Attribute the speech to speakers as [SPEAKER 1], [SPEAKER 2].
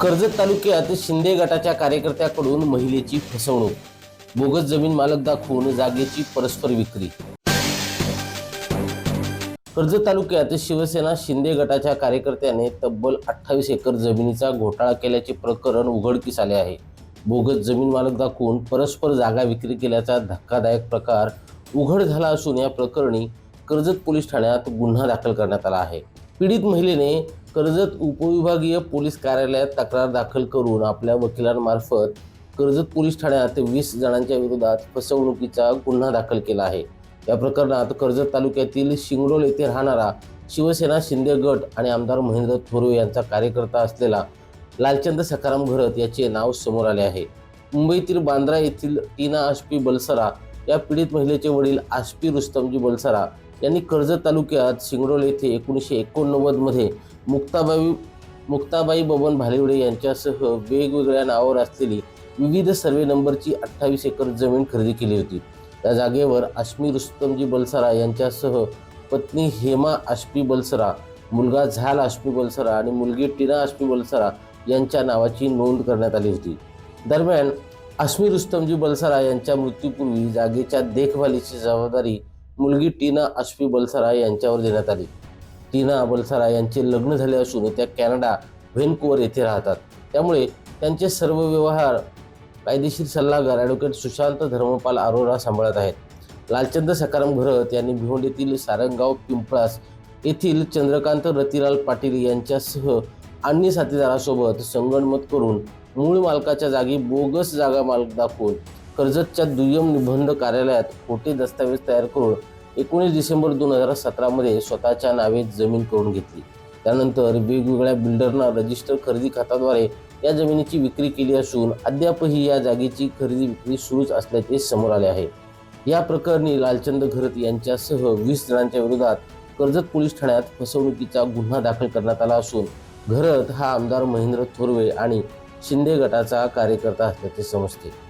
[SPEAKER 1] कर्जत तालुक्यात शिंदे गटाच्या कार्यकर्त्याकडून महिलेची फसवणूक. बोगस जमीन मालक दाखवून जागेची परस्पर विक्री. कर्जत तालुक्यात शिवसेना शिंदे गटाच्या कार्यकर्त्याने तब्बल अठ्ठावीस एकर जमिनीचा घोटाळा केल्याचे प्रकरण उघडकीस आले आहे. बोगस जमीन मालक दाखवून परस्पर जागा विक्री केल्याचा धक्कादायक प्रकार उघड झाला असून या प्रकरणी कर्जत पोलीस ठाण्यात गुन्हा दाखल करण्यात आला आहे. पीडित महिलेने कर्जत उपविभागीय पोलीस कार्यालयात तक्रार दाखल करून आपल्या वकिलांमार्फत कर्जत पोलीस ठाण्यात वीस जणांच्या विरोधात फसवणुकीचा गुन्हा दाखल केला आहे. या प्रकरणात कर्जत तालुक्यातील शिंगडोल येथे राहणारा शिवसेना शिंदे गट आणि आमदार महेंद्र थोरवे यांचा कार्यकर्ता असलेला लालचंद सखाराम घरत याचे नाव समोर आले आहे. मुंबईतील बांद्रा येथील टीना आशपी बलसरा या पीडित महिलेचे वडील आशपी रुस्तमजी बलसरा यांनी कर्जत तालुक्यात शिंगरोल येथे एकोणीसशे एकोणनव्वदमध्ये मुक्ताबाई मुक्ताबाई बबन भालिवडे यांच्यासह वेगवेगळ्या नावावर असलेली विविध सर्वे नंबरची अठ्ठावीस एकर जमीन खरेदी केली होती. त्या जागेवर आश्मी रुस्तमजी बलसरा यांच्यासह पत्नी हेमा आष्पी बलसरा मुलगा झाल आष्पी बलसरा आणि मुलगी टीना आष्पी बलसरा यांच्या नावाची नोंद करण्यात आली होती. दरम्यान आश्मी रुस्तमजी बलसरा यांच्या मृत्यूपूर्वी जागेच्या देखभालीची जबाबदारी मुलगी टीना अश्वी बलसरा यांच्यावर देण्यात आली. टीना बलसरा यांचे लग्न झाले असून त्या कॅनडा व्हेनकुवर येथे राहतात. त्यामुळे त्यांचे सर्व व्यवहार कायदेशीर सल्लागार ॲडव्होकेट सुशांत धर्मपाल अरोरा सांभाळत आहेत. लालचंद सकाराम घरत यांनी भिवंडीतील सारंगाव पिंपळास येथील चंद्रकांत रतिलाल पाटील यांच्यासह अन्य साथीदारासोबत संगणमत करून मूळ मालकाच्या जागी बोगस जागा मालक दाखवून कर्जतच्या दुय्यम निबंध कार्यालयात खोटे दस्तावेज तयार करून एकोणीस डिसेंबर दोन हजार सतरामध्ये स्वतःच्या नावे जमीन करून घेतली. त्यानंतर वेगवेगळ्या बिल्डरना रजिस्टर खरेदी खात्याद्वारे या जमिनीची विक्री केली असून अद्यापही या जागेची खरेदी विक्री सुरूच असल्याचे समोर आले आहे. या प्रकरणी लालचंद घरत यांच्यासह वीस जणांच्या विरोधात कर्जत पोलीस ठाण्यात फसवणुकीचा गुन्हा दाखल करण्यात आला असून घरत हा आमदार महेंद्र थोरवे आणि शिंदे गटाचा कार्यकर्ता असल्याचे समजते.